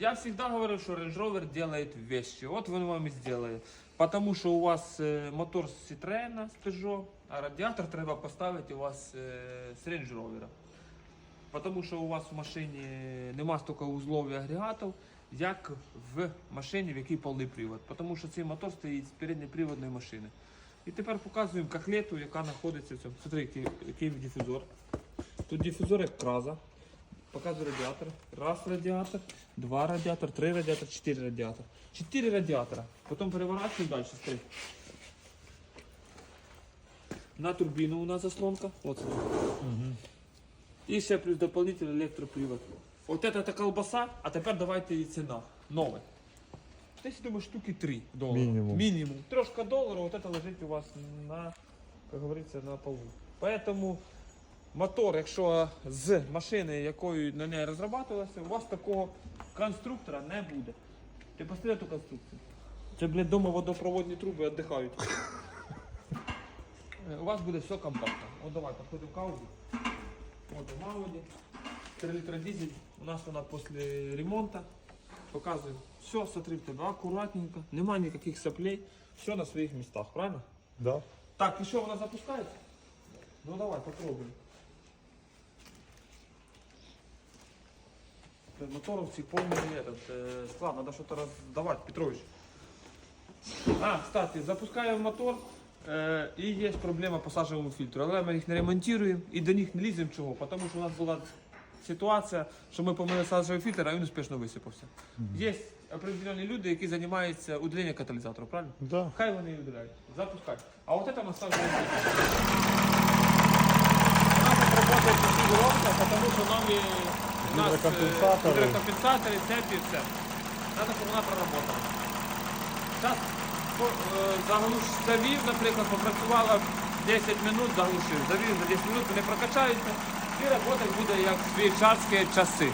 Я всегда говорю, что Range Rover делает вещи. Вот он вам и сделает. Потому що у вас е, мотор з Citroёn, з Peugeot, а радіатор треба поставити у вас е, з Range Rover. Тому що у вас в машині нема стільки узлов і агрегатів, як в машині, в якій повний привод. Тому що цей мотор стоїть з передньоприводної машини. І тепер показуємо коклету, яка знаходиться в цьому. Смотри, який, який. Тут дифузор як краза. Показую радіатор. Раз радіатор, два радіатор, три радіатор, чотири радіатор. Чотири радіатора. Потім переворачуємо далі. Смотри. На турбіну у нас заслонка. От смотри. І ще плюс дополнительний електропривод. От це та колбаса, а тепер давайте її ціна. Нове. Десь, думаю, штуки 3 долара. Мінімум. Мінімум. Трошка доларів, от це лежить у вас на, як говориться, на полу. Поэтому мотор, якщо з машини, якою на неї розроблювалося, у вас такого конструктора не буде. Ти посмотри ту конструкцію. Це, блядь, дома водопроводні труби віддихають. Е, У вас буде все компактно. От давай, підходимо к Audi. Вот в Audi. 3 литра дизель. У нас вона після ремонту. Показую. Все, смотри, в тебе акуратненько. Нема ніяких соплей. Все на своїх містах, правильно? Да. Так, і що вона запускається? Ну давай, попробуем. Моторовці повний этот, э, склад, надо что-то раздавать, Петрович. А, кстати, запускаємо мотор. Е, і є проблема по сажевому фільтру. Але ми їх не ремонтуємо і до них не ліземо чого, тому що у нас була ситуація, що ми помили сажевий фільтр, а він успішно висипався. Є определені люди, які займаються удалінням каталізатору, правильно? Да. Хай вони її удаляють. Запускай. А вот это на самом деле. Надо работать не громко, потому что нові у нас е, Гідрокомпенсатори. гідрокомпенсатори, цепі, все. Треба, щоб вона проработала. Зараз заглуш завів, наприклад, попрацювала 10 минут, заглушив, завів за 10 минут, вони прокачаються і працювати буде як швейцарські часи.